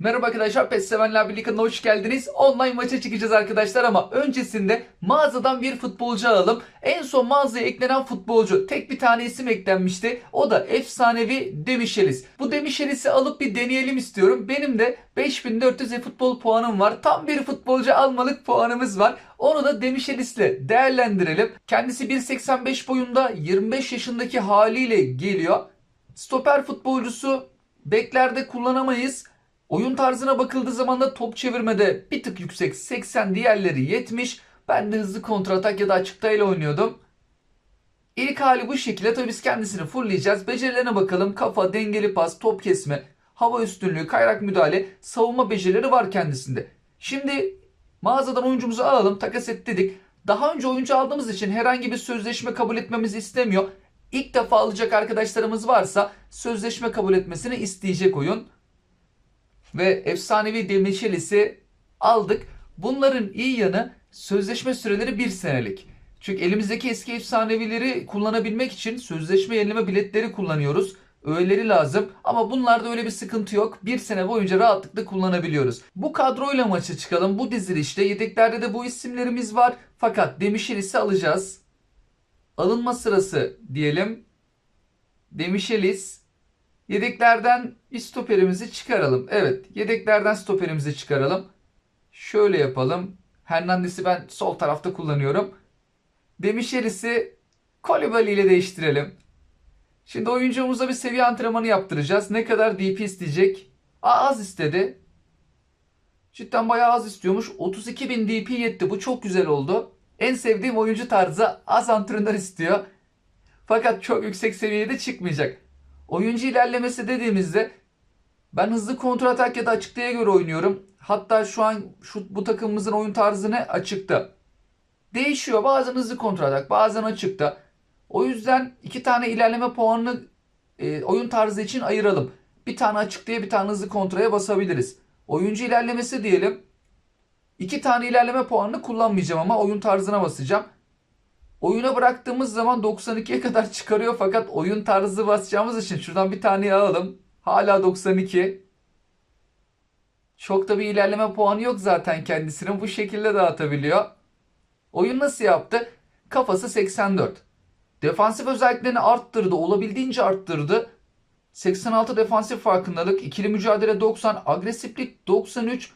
Merhaba arkadaşlar, PES Sevenler Birliği hoş geldiniz. Online maça çıkacağız arkadaşlar ama öncesinde mağazadan bir futbolcu alalım. En son mağazaya eklenen futbolcu tek bir tane isim eklenmişti. O da efsanevi Demişelis. Bu Demişelis'i alıp bir deneyelim istiyorum. Benim de 5400 e-futbol puanım var. Tam bir futbolcu almalık puanımız var. Onu da Demişelis'le değerlendirelim. Kendisi 1.85 boyunda 25 yaşındaki haliyle geliyor. Stoper futbolcusu beklerde kullanamayız. Oyun tarzına bakıldığı zaman da top çevirmede bir tık yüksek 80 diğerleri 70. Ben de hızlı kontratak ya da açıkta ile oynuyordum. İlk hali bu şekilde tabii biz kendisini fullleyeceğiz. Becerilerine bakalım. Kafa, dengeli pas, top kesme, hava üstünlüğü, kayrak müdahale, savunma becerileri var kendisinde. Şimdi mağazadan oyuncumuzu alalım. Takas et dedik. Daha önce oyuncu aldığımız için herhangi bir sözleşme kabul etmemizi istemiyor. İlk defa alacak arkadaşlarımız varsa sözleşme kabul etmesini isteyecek oyun ve efsanevi Demirçelis'i aldık. Bunların iyi yanı sözleşme süreleri bir senelik. Çünkü elimizdeki eski efsanevileri kullanabilmek için sözleşme yenileme biletleri kullanıyoruz. Öğeleri lazım ama bunlarda öyle bir sıkıntı yok. Bir sene boyunca rahatlıkla kullanabiliyoruz. Bu kadroyla maça çıkalım. Bu dizilişte yedeklerde de bu isimlerimiz var. Fakat Demişelis'i alacağız. Alınma sırası diyelim. Demişelis Yedeklerden stoperimizi çıkaralım. Evet yedeklerden stoperimizi çıkaralım. Şöyle yapalım. Hernandez'i ben sol tarafta kullanıyorum. Demişelis'i Kolibali ile değiştirelim. Şimdi oyuncumuza bir seviye antrenmanı yaptıracağız. Ne kadar DP isteyecek? Aa, az istedi. Cidden bayağı az istiyormuş. 32.000 DP yetti. Bu çok güzel oldu. En sevdiğim oyuncu tarzı az antrenör istiyor. Fakat çok yüksek seviyede çıkmayacak. Oyuncu ilerlemesi dediğimizde ben hızlı kontratak ya da açıklığa göre oynuyorum. Hatta şu an şu bu takımımızın oyun tarzı ne? Açıkta. Değişiyor. Bazen hızlı kontratak, bazen açıkta. O yüzden iki tane ilerleme puanını e, oyun tarzı için ayıralım. Bir tane açıklığa bir tane hızlı kontraya basabiliriz. Oyuncu ilerlemesi diyelim. İki tane ilerleme puanını kullanmayacağım ama oyun tarzına basacağım. Oyuna bıraktığımız zaman 92'ye kadar çıkarıyor fakat oyun tarzı basacağımız için şuradan bir tane alalım. Hala 92. Çok da bir ilerleme puanı yok zaten kendisinin. Bu şekilde dağıtabiliyor. Oyun nasıl yaptı? Kafası 84. Defansif özelliklerini arttırdı. Olabildiğince arttırdı. 86 defansif farkındalık, ikili mücadele 90, agresiflik 93,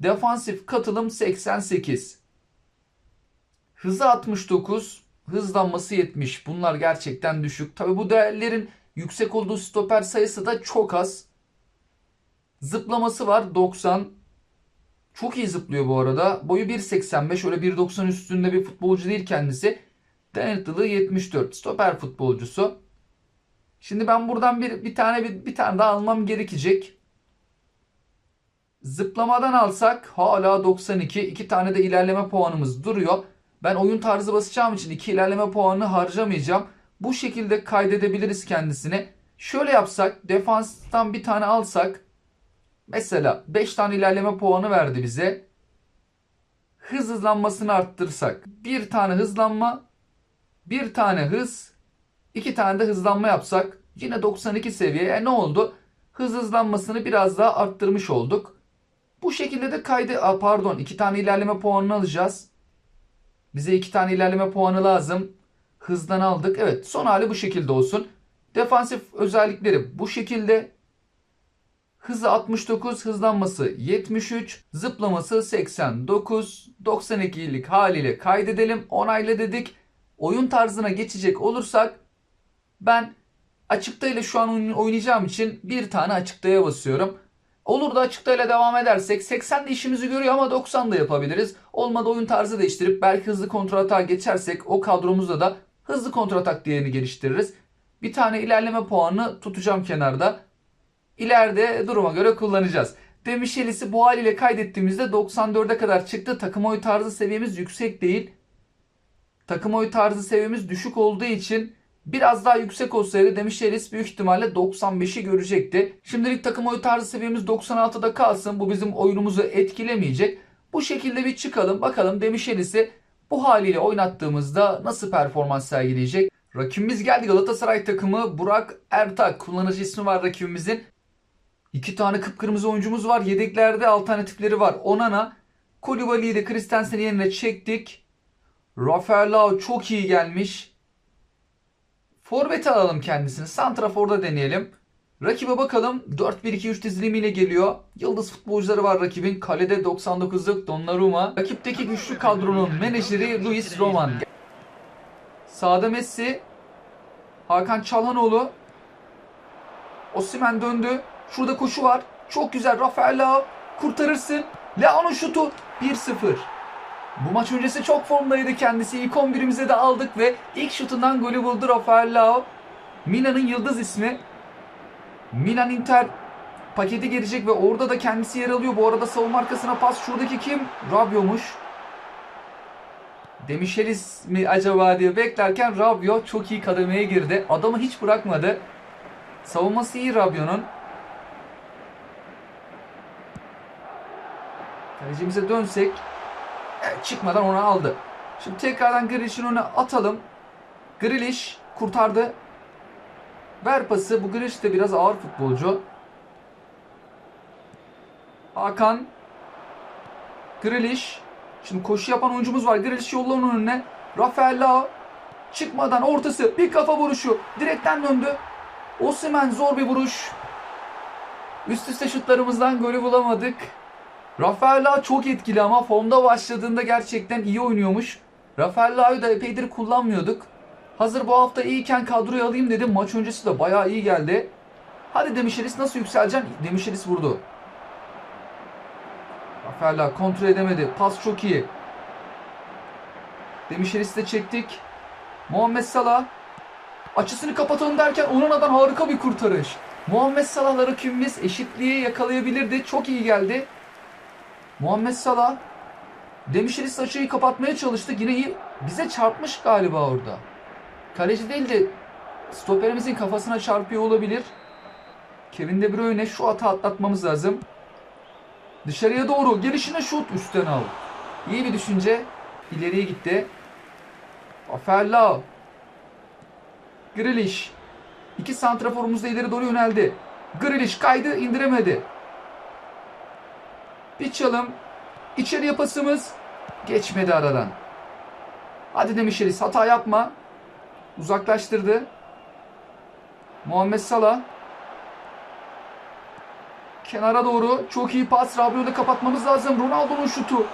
defansif katılım 88. Hızı 69, hızlanması 70. Bunlar gerçekten düşük. Tabi bu değerlerin yüksek olduğu stoper sayısı da çok az. Zıplaması var 90. Çok iyi zıplıyor bu arada. Boyu 1.85 öyle 1.90 üstünde bir futbolcu değil kendisi. Dayanıklılığı 74. Stoper futbolcusu. Şimdi ben buradan bir, bir tane bir, bir tane daha almam gerekecek. Zıplamadan alsak hala 92. İki tane de ilerleme puanımız duruyor. Ben oyun tarzı basacağım için iki ilerleme puanını harcamayacağım. Bu şekilde kaydedebiliriz kendisini. Şöyle yapsak defanstan bir tane alsak mesela 5 tane ilerleme puanı verdi bize. Hız hızlanmasını arttırsak bir tane hızlanma bir tane hız iki tane de hızlanma yapsak yine 92 seviye. E ne oldu? Hız hızlanmasını biraz daha arttırmış olduk. Bu şekilde de kaydı pardon iki tane ilerleme puanını alacağız. Bize iki tane ilerleme puanı lazım. Hızdan aldık. Evet son hali bu şekilde olsun. Defansif özellikleri bu şekilde. Hızı 69, hızlanması 73, zıplaması 89, 92'lik haliyle kaydedelim. Onayla dedik. Oyun tarzına geçecek olursak ben açıkta ile şu an oynayacağım için bir tane açıktaya basıyorum. Olur da açıkta ile devam edersek 80 de işimizi görüyor ama 90 da yapabiliriz. Olmadı oyun tarzı değiştirip belki hızlı kontratağa geçersek o kadromuzda da hızlı kontratak diğerini geliştiririz. Bir tane ilerleme puanını tutacağım kenarda. İleride duruma göre kullanacağız. Demişelis'i bu haliyle kaydettiğimizde 94'e kadar çıktı. Takım oy tarzı seviyemiz yüksek değil. Takım oy tarzı seviyemiz düşük olduğu için Biraz daha yüksek olsaydı Demişelis büyük ihtimalle 95'i görecekti. Şimdilik takım oyu tarzı seviyemiz 96'da kalsın. Bu bizim oyunumuzu etkilemeyecek. Bu şekilde bir çıkalım. Bakalım Demişelis'i bu haliyle oynattığımızda nasıl performans sergileyecek? Rakibimiz geldi Galatasaray takımı Burak Ertak. Kullanıcı ismi var rakibimizin. İki tane kıpkırmızı oyuncumuz var. Yedeklerde alternatifleri var. Onana, Koulibaly'yi de Christensen'in yerine çektik. Rafael Lau çok iyi gelmiş. Forvet'e alalım kendisini. Santrafor'da deneyelim. Rakibe bakalım. 4-1-2-3 dizilimiyle geliyor. Yıldız futbolcuları var rakibin. Kalede 99'luk Donnarumma. Rakipteki güçlü kadronun menajeri Luis Roman. Sağda Messi. Hakan Çalhanoğlu. Osimhen döndü. Şurada koşu var. Çok güzel. Rafael Leao kurtarırsın. Leao'nun şutu 1-0. Bu maç öncesi çok formdaydı kendisi. İlk 11'imize de aldık ve ilk şutundan golü buldu Rafael Leao. Milan'ın yıldız ismi. Milan Inter paketi gelecek ve orada da kendisi yer alıyor. Bu arada savunma arkasına pas. Şuradaki kim? Rabio'muş. Demişeliz mi acaba diye beklerken Rabio çok iyi kademeye girdi. Adamı hiç bırakmadı. Savunması iyi Rabio'nun. Kalecimize dönsek çıkmadan onu aldı. Şimdi tekrardan Grealish'in önüne atalım. Grealish kurtardı. Ver pası. Bu Grealish de biraz ağır futbolcu. Hakan. Grealish. Şimdi koşu yapan oyuncumuz var. Grealish yolla onun önüne. Rafael Leao. Çıkmadan ortası. Bir kafa vuruşu. Direkten döndü. Osimhen zor bir vuruş. Üst üste şutlarımızdan golü bulamadık. Rafael Leao çok etkili ama formda başladığında gerçekten iyi oynuyormuş. Rafael Leao'yu da epeydir kullanmıyorduk. Hazır bu hafta iyiyken kadroya alayım dedim. Maç öncesi de bayağı iyi geldi. Hadi Demişelis nasıl yükseleceksin? Demişelis vurdu. Rafael Leao kontrol edemedi. Pas çok iyi. Demişelis'i de çektik. Muhammed Salah açısını kapatalım derken Onana'dan harika bir kurtarış. Muhammed Salah'la rakibimiz eşitliği yakalayabilirdi. Çok iyi geldi. Muhammed Salah Demişelis açıyı kapatmaya çalıştı. Yine iyi. Bize çarpmış galiba orada. Kaleci değil de stoperimizin kafasına çarpıyor olabilir. Kevin De Bruyne şu ata atlatmamız lazım. Dışarıya doğru gelişine şut üstten al. İyi bir düşünce. İleriye gitti. Rafael Leao. Grealish. İki santraforumuz da ileri doğru yöneldi. Grealish kaydı indiremedi. Bir çalım. İçeriye. Geçmedi aradan. Hadi demişiriz hata yapma. Uzaklaştırdı. Muhammed Salah. Kenara doğru çok iyi pas. Rabiot'u kapatmamız lazım. Ronaldo'nun şutu.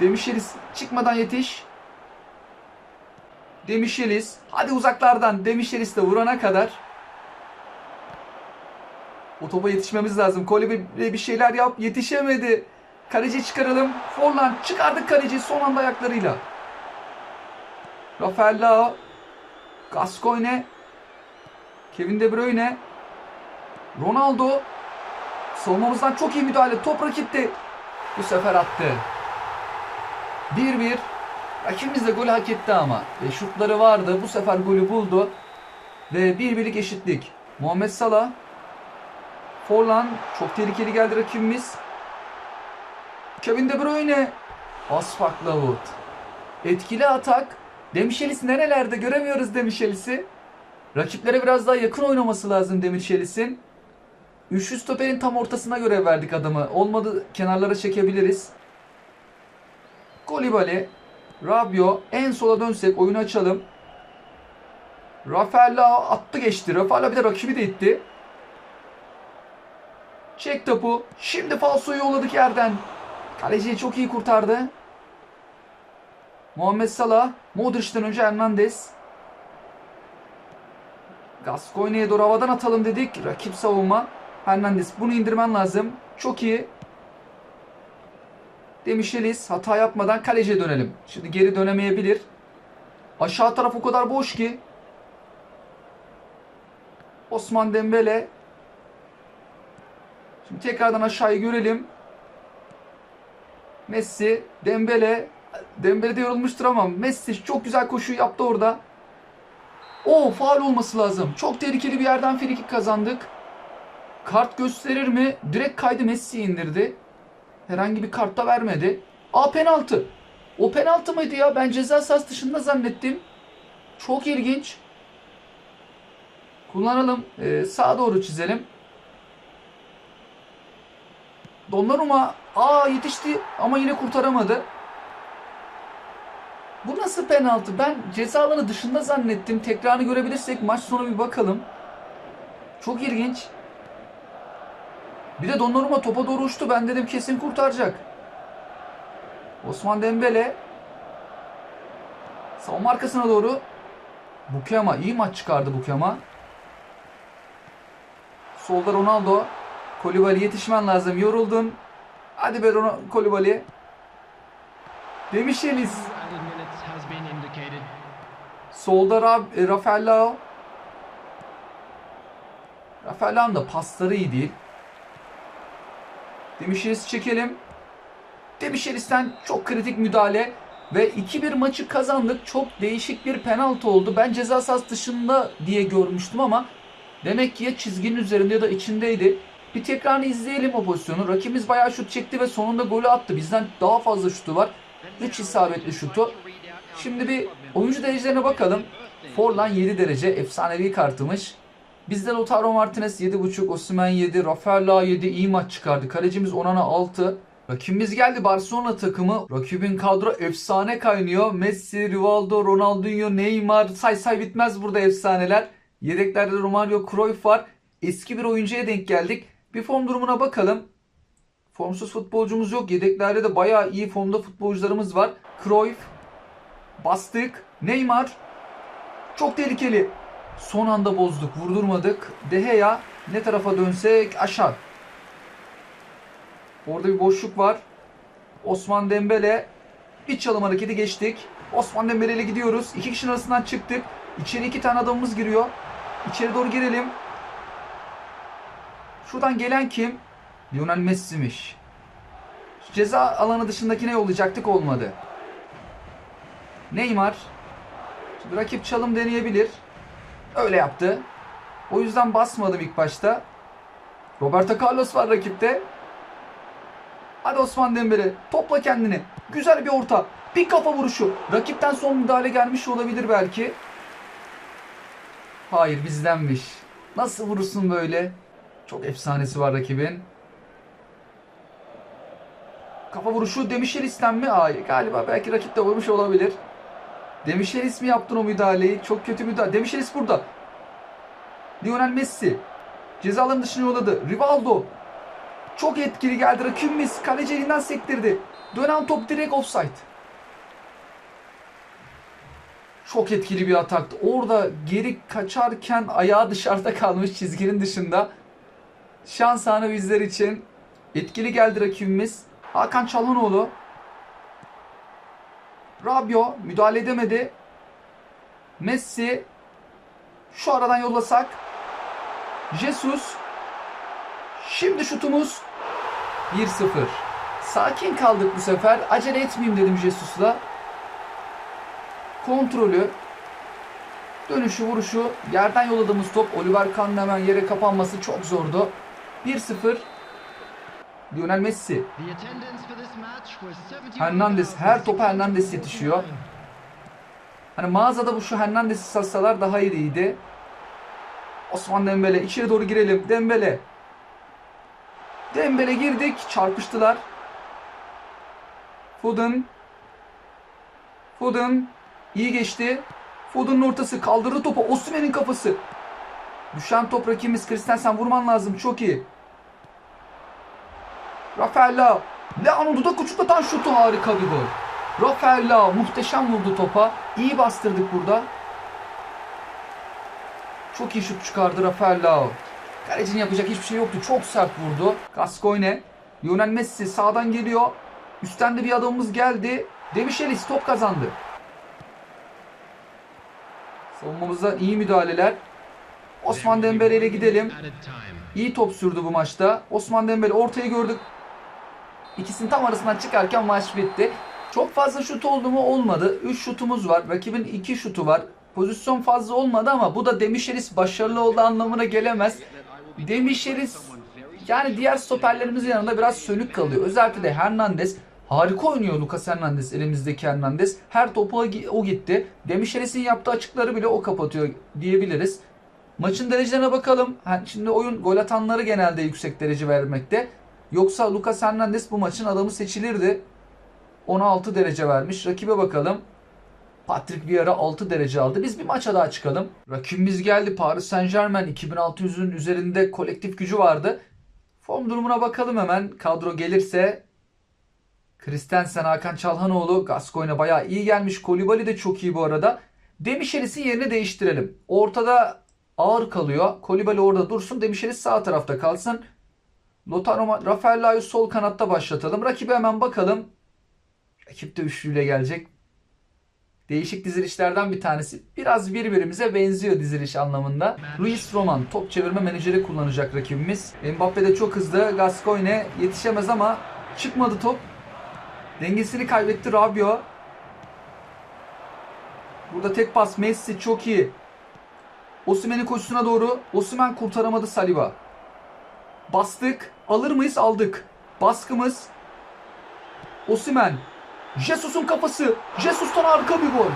Demişeliz çıkmadan yetiş. Demişeliz. Hadi uzaklardan Demişeliz de vurana kadar. O topa yetişmemiz lazım. Kolibri bir şeyler yap. Yetişemedi. Kaleci çıkaralım. Forlan çıkardık kaleci son anda ayaklarıyla. Rafael Leao. Gascoigne. Kevin De Bruyne. Ronaldo. Savunmamızdan çok iyi müdahale. Top rakipte. Bu sefer attı. 1-1. Rakibimiz de golü hak etti ama. E, şutları vardı. Bu sefer golü buldu. Ve bir birlik eşitlik. Muhammed Salah. Forlan. Çok tehlikeli geldi rakibimiz. Kevin De Bruyne. Asfak Lavut. Etkili atak. Demişelis nerelerde göremiyoruz Demişelis'i. Rakiplere biraz daha yakın oynaması lazım Demişelis'in. Üçlü stoperin tam ortasına görev verdik adamı. Olmadı kenarlara çekebiliriz. Kolibali, Rabio en sola dönsek oyunu açalım. Rafael Leao attı geçti. Rafael Leao bir de rakibi de itti. Çek topu. Şimdi falsoyu yolladık yerden. Kaleciyi çok iyi kurtardı. Muhammed Salah. Modric'ten önce Hernandez. Gascoigne'ye doğru havadan atalım dedik. Rakip savunma. Hernandez bunu indirmen lazım. Çok iyi. Demişeliz hata yapmadan kaleciye dönelim. Şimdi geri dönemeyebilir. Aşağı taraf o kadar boş ki. Osman Dembele. Şimdi tekrardan aşağıyı görelim. Messi, Dembele. Dembele de yorulmuştur ama Messi çok güzel koşu yaptı orada. O faal olması lazım. Çok tehlikeli bir yerden frikik kazandık. Kart gösterir mi? Direkt kaydı Messi indirdi. Herhangi bir kart da vermedi. Aa penaltı. O penaltı mıydı ya? Ben ceza sahası dışında zannettim. Çok ilginç. Kullanalım. Ee, sağa doğru çizelim. Donnarumma aa yetişti ama yine kurtaramadı. Bu nasıl penaltı? Ben ceza alanı dışında zannettim. Tekrarını görebilirsek maç sonu bir bakalım. Çok ilginç. Bir de Donnarumma topa doğru uçtu. Ben dedim kesin kurtaracak. Osman Dembele savunma arkasına doğru Bukema iyi maç çıkardı Bukema. Solda Ronaldo. Kolibali yetişmen lazım. Yoruldun. Hadi be Ron- Kolibali. İndicated. Solda Ra e, Rafael Leao. Rafael Leao'nun da pasları iyi değil. Demişeris'i çekelim. Demişeris'ten çok kritik müdahale ve 2-1 maçı kazandık. Çok değişik bir penaltı oldu. Ben ceza sahası dışında diye görmüştüm ama demek ki ya çizginin üzerinde ya da içindeydi. Bir tekrarını izleyelim o pozisyonu. Rakibimiz bayağı şut çekti ve sonunda golü attı. Bizden daha fazla şutu var. 3 isabetli şutu. Şimdi bir oyuncu derecelerine bakalım. Forlan 7 derece. Efsanevi kartıymış. Bizde Lautaro Martinez 7.5, Osimhen 7, Rafael Leao 7 iyi maç çıkardı. Kalecimiz Onana 6. Rakibimiz geldi Barcelona takımı. Rakibin kadro efsane kaynıyor. Messi, Rivaldo, Ronaldinho, Neymar say say bitmez burada efsaneler. Yedeklerde Romario Cruyff var. Eski bir oyuncuya denk geldik. Bir form durumuna bakalım. Formsuz futbolcumuz yok. Yedeklerde de bayağı iyi formda futbolcularımız var. Cruyff, bastık. Neymar, çok tehlikeli. Son anda bozduk, vurdurmadık. De Gea ne tarafa dönsek aşağı. Orada bir boşluk var. Osman Dembele bir çalım hareketi geçtik. Osman Dembele ile gidiyoruz. İki kişinin arasından çıktık. İçeri iki tane adamımız giriyor. İçeri doğru girelim. Şuradan gelen kim? Lionel Messi'miş. Ceza alanı dışındakine yollayacaktık olmadı. Neymar. Şimdi rakip çalım deneyebilir. Öyle yaptı. O yüzden basmadım ilk başta. Roberto Carlos var rakipte. Hadi Osman Dembele topla kendini. Güzel bir orta. Bir kafa vuruşu. Rakipten son müdahale gelmiş olabilir belki. Hayır bizdenmiş. Nasıl vurursun böyle? Çok efsanesi var rakibin. Kafa vuruşu Demişelis'ten mi? Hayır galiba belki rakip de vurmuş olabilir. Demişelis mi yaptın o müdahaleyi? Çok kötü müdahale. Demişelis burada. Lionel Messi. Cezaların dışına yolladı. Rivaldo. Çok etkili geldi. Rakibimiz kaleci elinden sektirdi. Dönen top direkt offside. Çok etkili bir ataktı. Orada geri kaçarken ayağı dışarıda kalmış çizginin dışında. Şans anı bizler için. Etkili geldi rakibimiz. Hakan Çalhanoğlu. Rabio müdahale edemedi. Messi. Şu aradan yollasak. Jesus. Şimdi şutumuz 1-0. Sakin kaldık bu sefer. Acele etmeyeyim dedim Jesus'la. Kontrolü. Dönüşü vuruşu. Yerden yolladığımız top. Oliver Kahn'ın hemen yere kapanması çok zordu. 1-0. Lionel Messi. Hernandez. Her topa Hernandez yetişiyor. Hani mağazada bu şu Hernandez'i satsalar daha iyiydi. Osman Dembele. içeri doğru girelim. Dembele. Dembele girdik. Çarpıştılar. Foden. Foden. iyi geçti. Foden'ın ortası. Kaldırdı topu. Osimhen'in kafası. Düşen top rakibimiz Christensen vurman lazım. Çok iyi. Rafael Leao. Leao'nun dudak uçuklatan şutu harika bir gol. Rafael Leao muhteşem vurdu topa. İyi bastırdık burada. Çok iyi şut çıkardı Rafael Leao. Kalecinin yapacak hiçbir şey yoktu. Çok sert vurdu. Gascoigne. Lionel Messi sağdan geliyor. Üstten de bir adamımız geldi. Demişelis top kazandı. Savunmamızda iyi müdahaleler. Osman Dembele ile gidelim. İyi top sürdü bu maçta. Osman Dembele ortayı gördük. İkisinin tam arasından çıkarken maç bitti. Çok fazla şut oldu mu olmadı. 3 şutumuz var. Rakibin 2 şutu var. Pozisyon fazla olmadı ama bu da Demişeris başarılı olduğu anlamına gelemez. Demişeris yani diğer stoperlerimizin yanında biraz sönük kalıyor. Özellikle de Hernandez harika oynuyor Lucas Hernandez elimizdeki Hernandez. Her topu o gitti. Demişeris'in yaptığı açıkları bile o kapatıyor diyebiliriz. Maçın derecelerine bakalım. Ha, Şimdi oyun gol atanları genelde yüksek derece vermekte. Yoksa Lucas Hernandez bu maçın adamı seçilirdi. 16 derece vermiş. Rakibe bakalım. Patrick Vieira 6 derece aldı. Biz bir maça daha çıkalım. Rakibimiz geldi. Paris Saint Germain 2600'ün üzerinde kolektif gücü vardı. Form durumuna bakalım hemen. Kadro gelirse Christensen, Hakan Çalhanoğlu, Gascoigne bayağı iyi gelmiş. Kolibali de çok iyi bu arada. Demişelis'in yerini değiştirelim. Ortada ağır kalıyor. Kolibali orada dursun. Demişelis sağ tarafta kalsın. Lotaro Rafael Layu sol kanatta başlatalım. Rakibe hemen bakalım. Rakip de üçlüyle gelecek. Değişik dizilişlerden bir tanesi. Biraz birbirimize benziyor diziliş anlamında. Luis Roman top çevirme menajeri kullanacak rakibimiz. Mbappe de çok hızlı. Gascoigne yetişemez ama çıkmadı top. Dengesini kaybetti Rabiot. Burada tek pas Messi çok iyi. Osimhen'in koşusuna doğru. Osimhen kurtaramadı Saliba. Bastık. Alır mıyız? Aldık. Baskımız. Osimhen. Jesus'un kafası. Jesus'tan harika bir gol.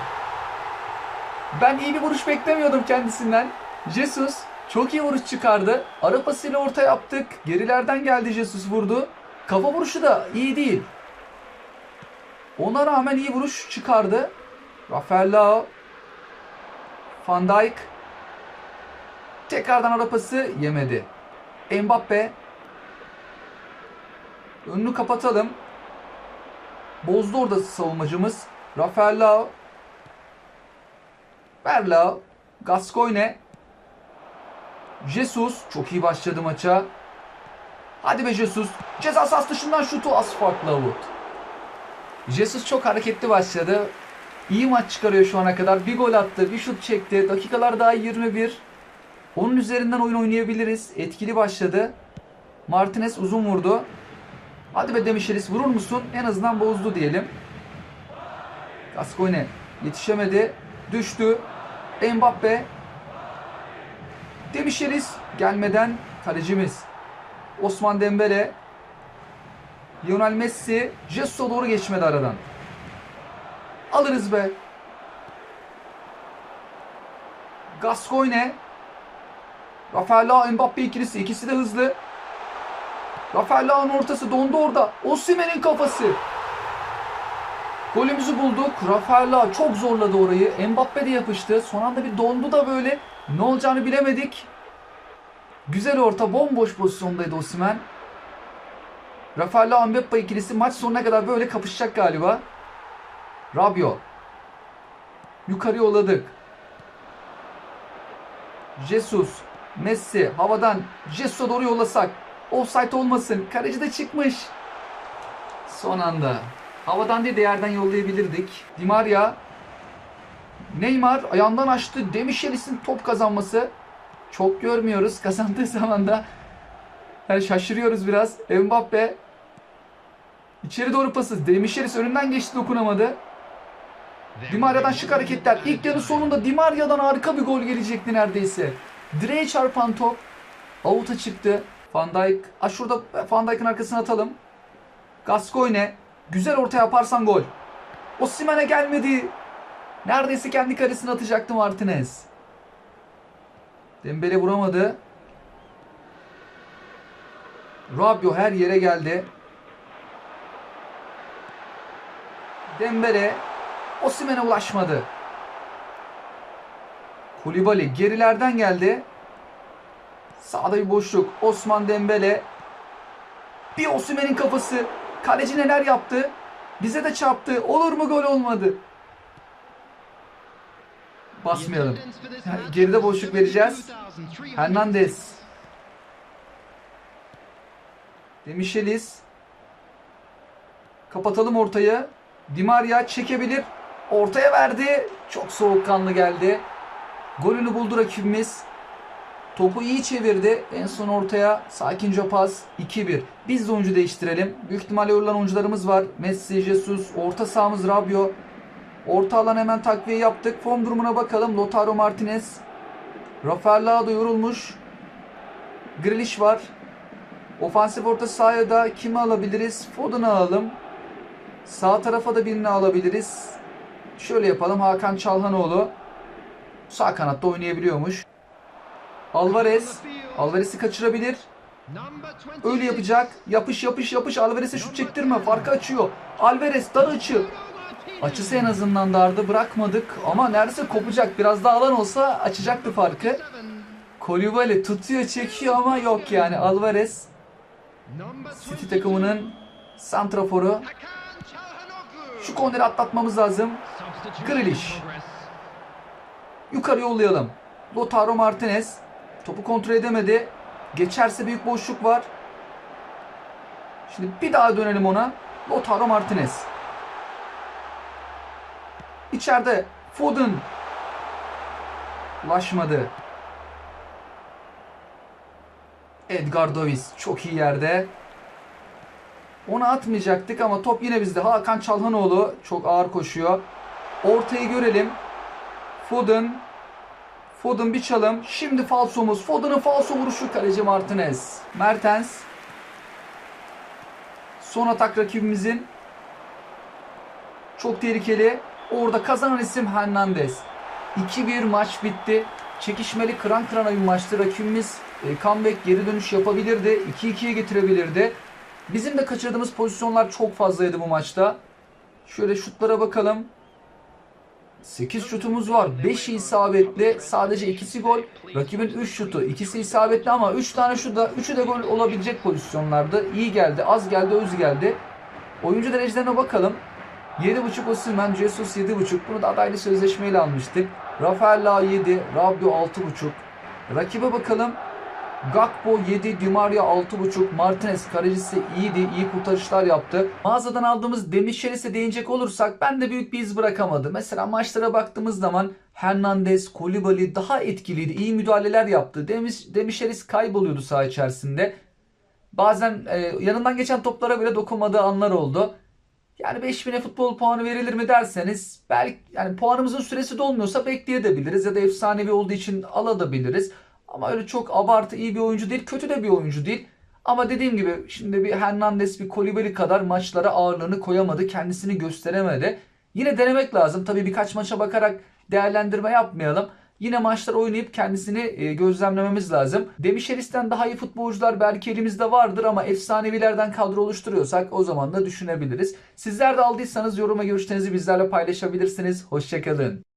Ben iyi bir vuruş beklemiyordum kendisinden. Jesus çok iyi vuruş çıkardı. Ara pasıyla orta yaptık. Gerilerden geldi Jesus vurdu. Kafa vuruşu da iyi değil. Ona rağmen iyi vuruş çıkardı. Rafael Leao. Van Dijk. Tekrardan ara pası yemedi. Mbappe. Önünü kapatalım. Bozdu orada savunmacımız. Rafael Leao. Ver Leao. Gascoigne. Jesus. Çok iyi başladı maça. Hadi be Jesus. Ceza sahası dışından şutu az farklı avut. Jesus çok hareketli başladı. İyi maç çıkarıyor şu ana kadar. Bir gol attı, bir şut çekti. Dakikalar daha 21. Onun üzerinden oyun oynayabiliriz. Etkili başladı. Martinez uzun vurdu. Hadi be Demişelis vurur musun? En azından bozdu diyelim. Gascoigne yetişemedi. Düştü. Mbappe. Demişelis gelmeden kalecimiz. Osman Dembele. Lionel Messi. Jesus'a doğru geçmedi aradan. Alırız be. Gascoigne. Rafael Mbappe ikilisi. İkisi de hızlı. Rafael ortası dondu orada. Osimhen'in kafası. Golümüzü bulduk. Rafael Leao çok zorladı orayı. Mbappe de yapıştı. Son anda bir dondu da böyle. Ne olacağını bilemedik. Güzel orta. Bomboş pozisyondaydı Osimhen. Rafael Leao Mbappe ikilisi maç sonuna kadar böyle kapışacak galiba. Rabiot. Yukarı yolladık. Jesus. Messi. Havadan Jesus'a doğru yollasak. Offside olmasın. Kaleci de çıkmış. Son anda. Havadan değil de yerden yollayabilirdik. Di Maria. Neymar ayağından açtı. Demişelis'in top kazanması. Çok görmüyoruz. Kazandığı zaman da yani şaşırıyoruz biraz. Mbappe içeri doğru pası. Demişelis önünden geçti dokunamadı. Di Maria'dan şık hareketler. İlk yarı sonunda Di Maria'dan harika bir gol gelecekti neredeyse. Direğe çarpan top. Avuta çıktı. Van Dijk. Ha şurada Van Dijk'ın arkasına atalım. Gascoigne. Güzel orta yaparsan gol. Osimhen'e gelmedi. Neredeyse kendi karesine atacaktı Martinez. Dembele vuramadı. Rabiot her yere geldi. Dembele Osimhen'e ulaşmadı. Kulibali gerilerden geldi. Sağda bir boşluk. Osman Dembele. Bir Osimhen'in kafası. Kaleci neler yaptı? Bize de çarptı. Olur mu gol olmadı. Basmayalım. Yani geride boşluk vereceğiz. Hernandez. Demişeliz. Kapatalım ortayı. Di Maria çekebilir. Ortaya verdi. Çok soğukkanlı geldi. Golünü buldu rakibimiz. Topu iyi çevirdi. En son ortaya sakince pas 2-1. Biz de oyuncu değiştirelim. Büyük ihtimalle yorulan oyuncularımız var. Messi, Jesus, orta sahamız Rabiot. Orta alan hemen takviye yaptık. Form durumuna bakalım. Lautaro Martinez. Rafael Leao yorulmuş. Grealish var. Ofansif orta sahaya da kimi alabiliriz? Foden'ı alalım. Sağ tarafa da birini alabiliriz. Şöyle yapalım. Hakan Çalhanoğlu. Sağ kanatta oynayabiliyormuş. Alvarez. Alvarez'i kaçırabilir. Number 26. Öyle yapacak. Yapış yapış yapış. Alvarez'e şut çektirme. Farkı açıyor. Alvarez dar açı. Açısı en azından dardı. Bırakmadık. Ama neredeyse kopacak. Biraz daha alan olsa açacaktı farkı. Kolibali tutuyor çekiyor ama yok yani. Alvarez City 22. takımının santraforu. Şu korneri atlatmamız lazım. Grealish. Yukarı yollayalım. Lautaro Martinez. Topu kontrol edemedi. Geçerse büyük boşluk var. Şimdi bir daha dönelim ona. Lautaro Martinez. İçeride Foden. Ulaşmadı. Edgar Davis çok iyi yerde. Onu atmayacaktık ama top yine bizde. Hakan Çalhanoğlu çok ağır koşuyor. Ortayı görelim. Foden. Foden bir çalım. Şimdi falsomuz. Foden'ın falso vuruşu kaleci Martinez. Mertens. Son atak rakibimizin. Çok tehlikeli. Orada kazanan isim Hernandez. 2-1 maç bitti. Çekişmeli kıran kırana bir maçtı. Rakibimiz e, comeback geri dönüş yapabilirdi. 2-2'ye getirebilirdi. Bizim de kaçırdığımız pozisyonlar çok fazlaydı bu maçta. Şöyle şutlara bakalım. 8 şutumuz var. 5'i isabetli. Sadece ikisi gol. Rakibin 3 şutu. ikisi isabetli ama 3 tane şut da 3'ü de gol olabilecek pozisyonlardı. İyi geldi, az geldi, öz geldi. Oyuncu derecelerine bakalım. 7.5 Osimhen, Jesus 7.5. Bunu da adaylı sözleşmeyle almıştık. Rafael Lao 7, Rabiot 6.5. Rakibe bakalım. Gakpo 7, Di Maria 6.5, Martinez kalecisi iyiydi, iyi kurtarışlar yaptı. Mağazadan aldığımız Demişeris'e değinecek olursak ben de büyük bir iz bırakamadı. Mesela maçlara baktığımız zaman Hernandez, Koulibaly daha etkiliydi, iyi müdahaleler yaptı. Demiş, Demişeris kayboluyordu saha içerisinde. Bazen e, yanından geçen toplara bile dokunmadığı anlar oldu. Yani 5000'e futbol puanı verilir mi derseniz belki yani puanımızın süresi dolmuyorsa bekleyebiliriz ya da efsanevi olduğu için alabiliriz. Ama öyle çok abartı iyi bir oyuncu değil, kötü de bir oyuncu değil. Ama dediğim gibi şimdi bir Hernandez bir Kolibali kadar maçlara ağırlığını koyamadı, kendisini gösteremedi. Yine denemek lazım. Tabii birkaç maça bakarak değerlendirme yapmayalım. Yine maçlar oynayıp kendisini e, gözlemlememiz lazım. Demişeris'ten daha iyi futbolcular belki elimizde vardır ama efsanevilerden kadro oluşturuyorsak o zaman da düşünebiliriz. Sizler de aldıysanız yoruma görüşlerinizi bizlerle paylaşabilirsiniz. Hoşçakalın.